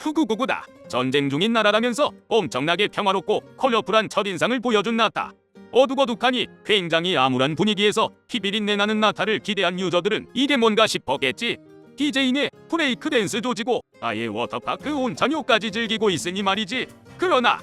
후구구구다. 전쟁 중인 나라라면서 엄청나게 평화롭고 컬러풀한 첫인상을 보여준 나타. 어둑어둑하니 굉장히 암울한 분위기에서 피비린내 나는 나타를 기대한 유저들은 이게 뭔가 싶었겠지. DJ네 브레이크 댄스 조지고 아예 워터파크 온천욕까지 즐기고 있으니 말이지. 그러나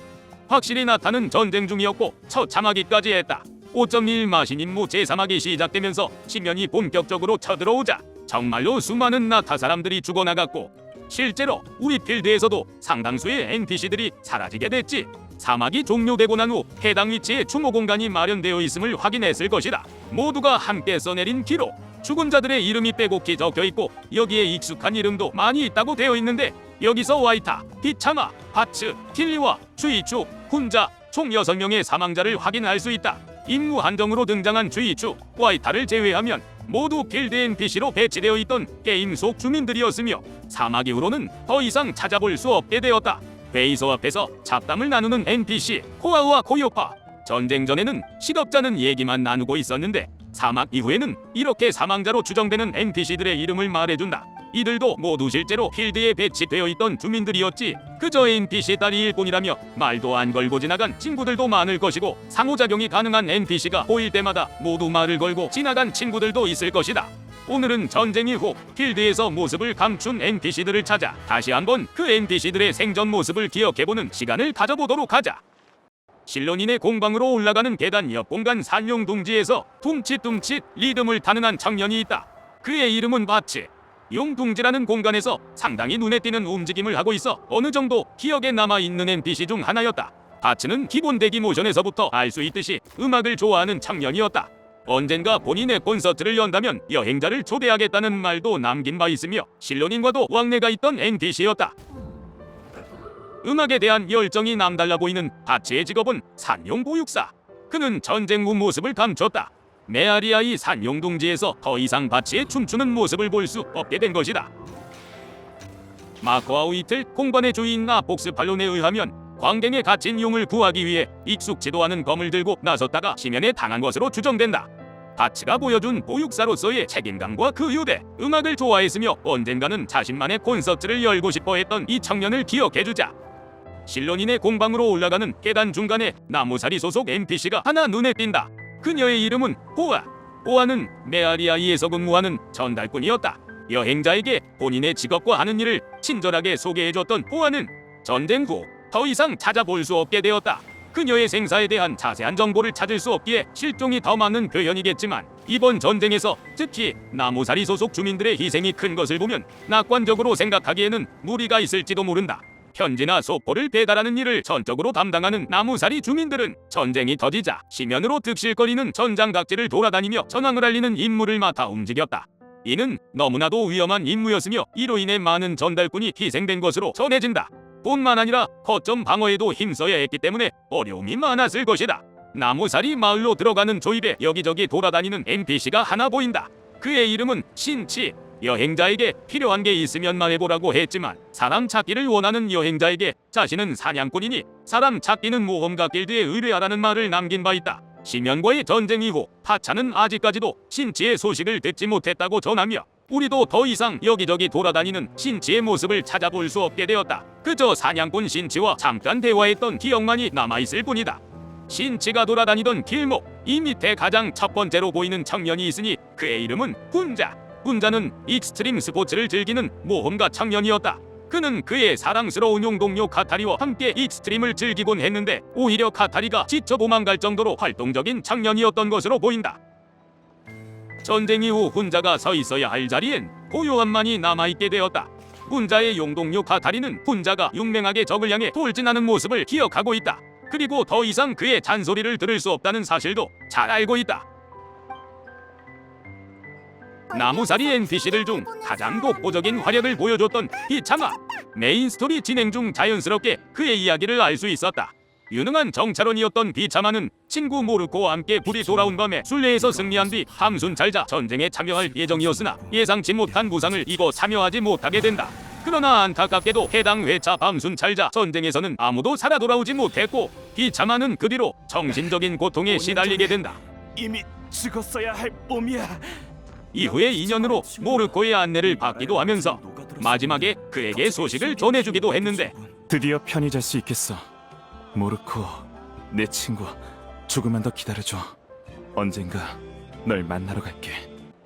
확실히 나타는 전쟁 중이었고 처참하기까지 했다. 5.1 마신 임무 제3하기 시작되면서 시면이 본격적으로 쳐들어오자 정말로 수많은 나타 사람들이 죽어나갔고 실제로 우리 필드에서도 상당수의 NPC들이 사라지게 됐지. 사막이 종료되고 난 후 해당 위치에 추모 공간이 마련되어 있음을 확인했을 것이다. 모두가 함께 써내린 기록. 죽은 자들의 이름이 빼곡히 적혀 있고 여기에 익숙한 이름도 많이 있다고 되어 있는데 여기서 와이타, 비차마, 바츠, 틸리와 주이추, 훈자 총 6명의 사망자를 확인할 수 있다. 임무 한정으로 등장한 주이추, 와이타를 제외하면 모두 필드 NPC로 배치되어 있던 게임 속 주민들이었으며 사막 이후로는 더 이상 찾아볼 수 없게 되었다. 베이서 앞에서 잡담을 나누는 NPC 코아우와 코요파 전쟁 전에는 실업자는 얘기만 나누고 있었는데 사막 이후에는 이렇게 사망자로 추정되는 NPC들의 이름을 말해준다. 이들도 모두 실제로 필드에 배치되어 있던 주민들이었지. 그저 NPC 따리일 뿐이라며 말도 안 걸고 지나간 친구들도 많을 것이고 상호작용이 가능한 NPC가 보일 때마다 모두 말을 걸고 지나간 친구들도 있을 것이다. 오늘은 전쟁 이후 필드에서 모습을 감춘 NPC들을 찾아 다시 한번 그 NPC들의 생전 모습을 기억해보는 시간을 가져보도록 하자. 실론인의 공방으로 올라가는 계단 옆 공간 산용 둥지에서 둠칫둠칫 리듬을 타는 한 청년이 있다. 그의 이름은 바츠. 용둥지라는 공간에서 상당히 눈에 띄는 움직임을 하고 있어 어느 정도 기억에 남아 있는 NPC 중 하나였다. 바츠는 기본 대기 모션에서부터 알 수 있듯이 음악을 좋아하는 청년이었다. 언젠가 본인의 콘서트를 연다면 여행자를 초대하겠다는 말도 남긴 바 있으며 실론인과도 왕래가 있던 NPC였다. 음악에 대한 열정이 남달라 보이는 바츠의 직업은 산용 보육사. 그는 전쟁 후 모습을 감췄다. 메아리아이 산용 둥지에서 더 이상 바츠의 춤추는 모습을 볼 수 없게 된 것이다. 마코아우 이틀 공관의 주인 나 복스 팔론에 의하면 광갱에 갇힌 용을 구하기 위해 익숙지도 않은 검을 들고 나섰다가 심연에 당한 것으로 추정된다. 바츠가 보여준 보육사로서의 책임감과 그 유대, 음악을 좋아했으며 언젠가는 자신만의 콘서트를 열고 싶어 했던 이 청년을 기억해주자. 실론인의 공방으로 올라가는 계단 중간에 나무사리 소속 NPC가 하나 눈에 띈다. 그녀의 이름은 보아. 보아는 메아리아이에서 근무하는 전달꾼이었다. 여행자에게 본인의 직업과 하는 일을 친절하게 소개해줬던 보아는 전쟁 후 더 이상 찾아볼 수 없게 되었다. 그녀의 생사에 대한 자세한 정보를 찾을 수 없기에 실종이 더 많은 표현이겠지만 이번 전쟁에서 특히 나무사리 소속 주민들의 희생이 큰 것을 보면 낙관적으로 생각하기에는 무리가 있을지도 모른다. 편지나 소포를 배달하는 일을 전적으로 담당하는 나무사리 주민들은 전쟁이 터지자 시면으로 득실거리는 전장각지를 돌아다니며 전황을 알리는 임무를 맡아 움직였다. 이는 너무나도 위험한 임무였으며 이로 인해 많은 전달꾼이 희생된 것으로 전해진다. 뿐만 아니라 거점 방어에도 힘써야 했기 때문에 어려움이 많았을 것이다. 나무사리 마을로 들어가는 조입에 여기저기 돌아다니는 NPC가 하나 보인다. 그의 이름은 신치. 여행자에게 필요한 게 있으면 말해보라고 했지만 사람 찾기를 원하는 여행자에게 자신은 사냥꾼이니 사람 찾기는 모험가 길드에 의뢰하라는 말을 남긴 바 있다. 시면과의 전쟁 이후 파차는 아직까지도 신치의 소식을 듣지 못했다고 전하며 우리도 더 이상 여기저기 돌아다니는 신치의 모습을 찾아볼 수 없게 되었다. 그저 사냥꾼 신치와 잠깐 대화했던 기억만이 남아있을 뿐이다. 신치가 돌아다니던 길목 이 밑에 가장 첫 번째로 보이는 청년이 있으니 그의 이름은 훈자. 훈자는 익스트림 스포츠를 즐기는 모험가 청년이었다. 그는 그의 사랑스러운 용동료 카타리와 함께 익스트림을 즐기곤 했는데 오히려 카타리가 지쳐 도망갈 정도로 활동적인 청년이었던 것으로 보인다. 전쟁 이후 훈자가 서 있어야 할 자리엔 고요함만이 남아있게 되었다. 훈자의 용동료 카타리는 훈자가 용맹하게 적을 향해 돌진하는 모습을 기억하고 있다. 그리고 더 이상 그의 잔소리를 들을 수 없다는 사실도 잘 알고 있다. 나무사리 NPC들 중 가장 독보적인 활약을 보여줬던 이창아 메인 스토리 진행 중 자연스럽게 그의 이야기를 알 수 있었다. 유능한 정찰원이었던 비차마는 친구 모르코와 함께 불이 돌아온 밤에 순례에서 승리한 뒤 함순 잘자 전쟁에 참여할 예정이었으나 예상치 못한 부상을 입어 참여하지 못하게 된다. 그러나 안타깝게도 해당 회차 밤순 잘자 전쟁에서는 아무도 살아 돌아오지 못했고 비차마는 그 뒤로 정신적인 고통에 시달리게 된다. 이미 죽었어야 할 몸이야. 이후에 인연으로 모르코의 안내를 받기도 하면서 마지막에 그에게 소식을 전해주기도 했는데 드디어 편히 잘 수 있겠어. 모르코, 내 친구, 조금만 더 기다려줘. 언젠가 널 만나러 갈게.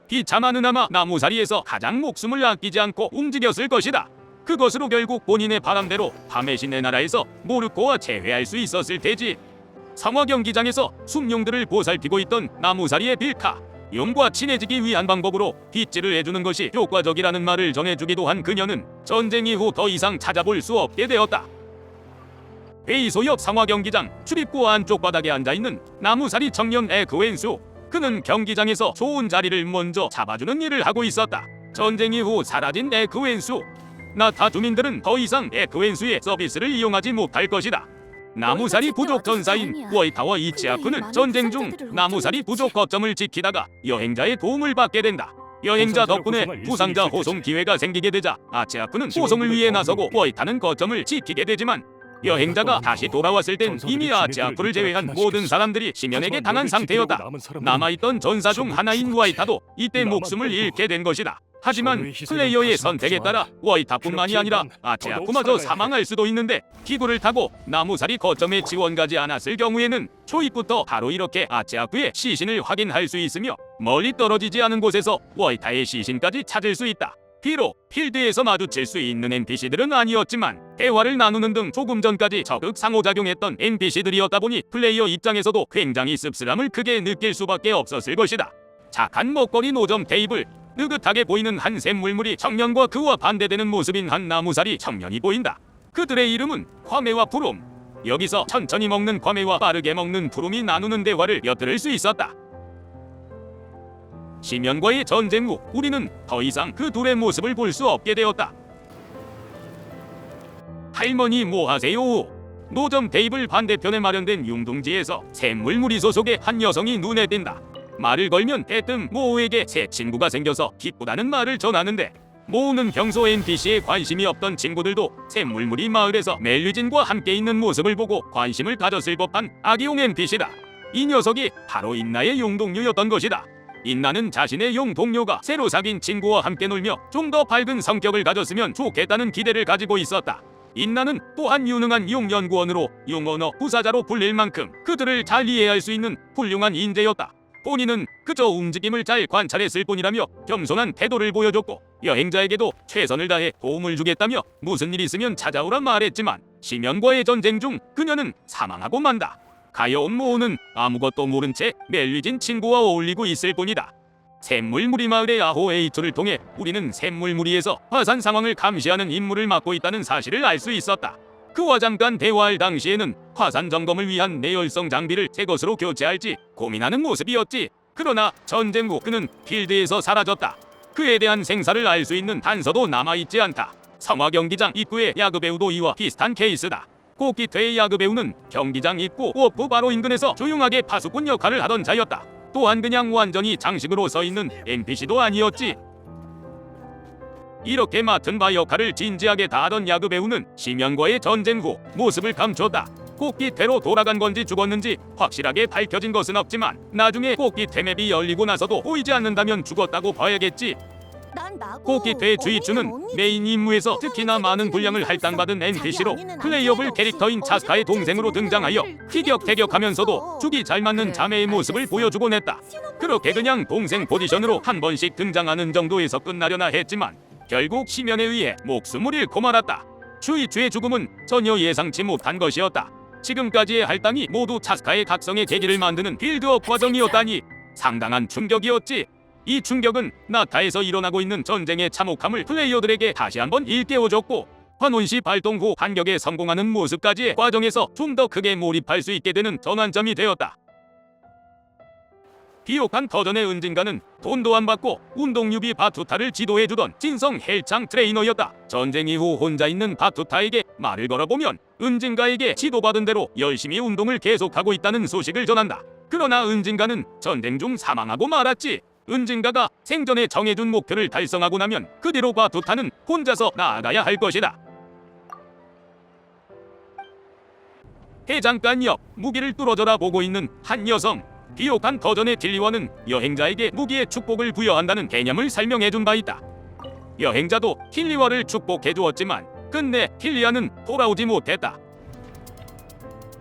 비참하는 아마 나무사리에서 가장 목숨을 아끼지 않고 움직였을 것이다. 그것으로 결국 본인의 바람대로 밤의 신의 나라에서 모르코와 재회할 수 있었을 테지. 상화 경기장에서 숨용들을 보살피고 있던 나무사리의 빌카. 용과 친해지기 위한 방법으로 빗질을 해주는 것이 효과적이라는 말을 전해주기도 한 그녀는 전쟁 이후 더 이상 찾아볼 수 없게 되었다. 옆 상화 경기장 출입구 안쪽 바닥에 앉아 있는 나무사리 청년 에그웬수. 그는 경기장에서 좋은 자리를 먼저 잡아주는 일을 하고 있었다. 전쟁 이후 사라진 에그웬수. 나타 주민들은 더 이상 에그웬수의 서비스를 이용하지 못할 것이다. 나무사리 부족 전사인 워이타와 이치아쿠는 전쟁 중 나무사리 부족 거점을 지키다가 여행자의 도움을 받게 된다. 여행자 덕분에 부상자 호송 기회가 생기게 되자 아치아쿠는 호송을 위해 나서고 워이타는 거점을 지키게 되지만 여행자가 다시 돌아왔을 땐 이미 아치아쿠를 제외한 모든 사람들이 시면에게 당한 상태였다. 남아있던 전사 중 하나인 와이타도 이때 목숨을 잃게 된 것이다. 하지만 플레이어의 선택에 따라 와이타뿐만이 아니라 아치아쿠마저 사망할 수도 있는데 기구를 타고 나무사리 거점에 지원 가지 않았을 경우에는 초입부터 바로 이렇게 아치아쿠의 시신을 확인할 수 있으며 멀리 떨어지지 않은 곳에서 와이타의 시신까지 찾을 수 있다. 비록 필드에서 마주칠 수 있는 NPC들은 아니었지만 대화를 나누는 등 조금 전까지 적극 상호작용했던 NPC들이었다 보니 플레이어 입장에서도 굉장히 씁쓸함을 크게 느낄 수밖에 없었을 것이다. 착한 먹거리 노점 테이블 느긋하게 보이는 한 샘물물이 청년과 그와 반대되는 모습인 한 나무살이 청년이 보인다. 그들의 이름은 과메와 푸름. 여기서 천천히 먹는 과메와 빠르게 먹는 푸름이 나누는 대화를 엿들을 수 있었다. 시면과의 전쟁 후 우리는 더 이상 그 둘의 모습을 볼 수 없게 되었다. 할머니 뭐 하세요? 노점 테이블 반대편에 마련된 융둥지에서 샘물 무리 소속의 한 여성이 눈에 띈다. 말을 걸면 대뜸 모우에게 새 친구가 생겨서 기쁘다는 말을 전하는데 모우는 평소 NPC에 관심이 없던 친구들도 샘물무리 마을에서 멜류진과 함께 있는 모습을 보고 관심을 가졌을 법한 아기용 NPC다. 이 녀석이 바로 인나의 용동류였던 것이다. 인나는 자신의 용 동료가 새로 사귄 친구와 함께 놀며 좀 더 밝은 성격을 가졌으면 좋겠다는 기대를 가지고 있었다. 인나는 또한 유능한 용 연구원으로 용 언어 부사자로 불릴 만큼 그들을 잘 이해할 수 있는 훌륭한 인재였다. 본인은 그저 움직임을 잘 관찰했을 뿐이라며 겸손한 태도를 보여줬고 여행자에게도 최선을 다해 도움을 주겠다며 무슨 일 있으면 찾아오라 말했지만 시면과의 전쟁 중 그녀는 사망하고 만다. 가여운 모우는 아무것도 모른 채 멜리진 친구와 어울리고 있을 뿐이다. 샘물무리 마을의 아호 에이투를 통해 우리는 샘물무리에서 화산 상황을 감시하는 임무를 맡고 있다는 사실을 알 수 있었다. 그와 잠깐 대화할 당시에는 화산 점검을 위한 내열성 장비를 새 것으로 교체할지 고민하는 모습이었지. 그러나 전쟁 후 그는 필드에서 사라졌다. 그에 대한 생사를 알 수 있는 단서도 남아있지 않다. 성화 경기장 입구의 야그배우도 이와 비슷한 케이스다. 고기퇴의 야그배우는 경기장 입구 워프 바로 인근에서 조용하게 파수꾼 역할을 하던 자였다. 또한 그냥 완전히 장식으로 서 있는 NPC도 아니었지. 이렇게 맡은 바 역할을 진지하게 다하던 야그 배우는 시면과의 전쟁 후 모습을 감췄다. 꽃기태로 돌아간 건지 죽었는지 확실하게 밝혀진 것은 없지만 나중에 꽃기태 맵이 열리고 나서도 보이지 않는다면 죽었다고 봐야겠지. 꽃기태의 주이추는 메인 임무에서 특히나 많은 분량을 할당받은 NPC로 플레이어블 캐릭터인 차스카의 동생으로 등장하여 티격태격하면서도 죽이 잘 맞는 자매의 모습을 보여주곤 했다. 그렇게 그냥 동생 포지션으로 한 번씩 등장하는 정도에서 끝나려나 했지만 결국 시면에 의해 목숨을 잃고 말았다. 주이추의 죽음은 전혀 예상치 못한 것이었다. 지금까지의 할당이 모두 차스카의 각성의 계기를 만드는 빌드업 과정이었다니 상당한 충격이었지. 이 충격은 나타에서 일어나고 있는 전쟁의 참혹함을 플레이어들에게 다시 한번 일깨워줬고 환원시 발동 후 반격에 성공하는 모습까지의 과정에서 좀 더 크게 몰입할 수 있게 되는 전환점이 되었다. 비옥한 터전의 은진가는 돈도 안 받고 운동유비 바투타를 지도해주던 진성 헬창 트레이너였다. 전쟁 이후 혼자 있는 바투타에게 말을 걸어보면 은진가에게 지도받은 대로 열심히 운동을 계속하고 있다는 소식을 전한다. 그러나 은진가는 전쟁 중 사망하고 말았지. 은진가가 생전에 정해준 목표를 달성하고 나면 그 뒤로 바투타는 혼자서 나아가야 할 것이다. 해장간 옆 무기를 뚫어져라 보고 있는 한 여성. 비옥한 더전의 딜리원은 여행자에게 무기의 축복을 부여한다는 개념을 설명해준 바 있다. 여행자도 킬리와를 축복해 주었지만 끝내 킬리아는 돌아오지 못했다.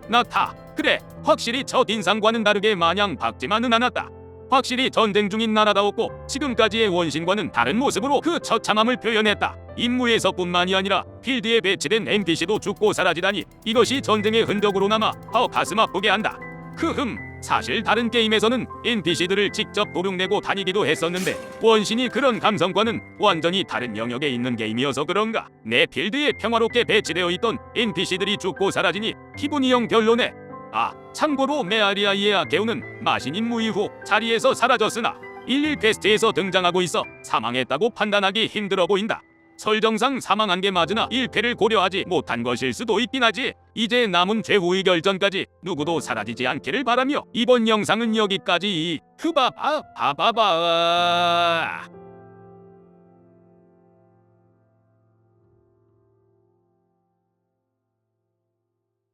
나타 그래 확실히 첫 인상과는 다르게 마냥 밝지만은 않았다. 확실히 전쟁 중인 나라다웠고 지금까지의 원신과는 다른 모습으로 그 처참함을 표현했다. 임무에서뿐만이 아니라 필드에 배치된 NPC도 죽고 사라지다니 이것이 전쟁의 흔적으로 남아 더 가슴 아프게 한다. 크흠 사실 다른 게임에서는 NPC들을 직접 도륙내고 다니기도 했었는데 원신이 그런 감성과는 완전히 다른 영역에 있는 게임이어서 그런가 내 필드에 평화롭게 배치되어 있던 NPC들이 죽고 사라지니 기분이 영 별로네 아 참고로 메아리아이의 아케우는 마신 임무 이 후 자리에서 사라졌으나 11 퀘스트에서 등장하고 있어 사망했다고 판단하기 힘들어 보인다. 설정상 사망한 게 맞으나 1패를 고려하지 못한 것일 수도 있긴 하지. 이제 남은 최후의 결전까지 누구도 사라지지 않기를 바라며 이번 영상은 여기까지. 흐바바 바바바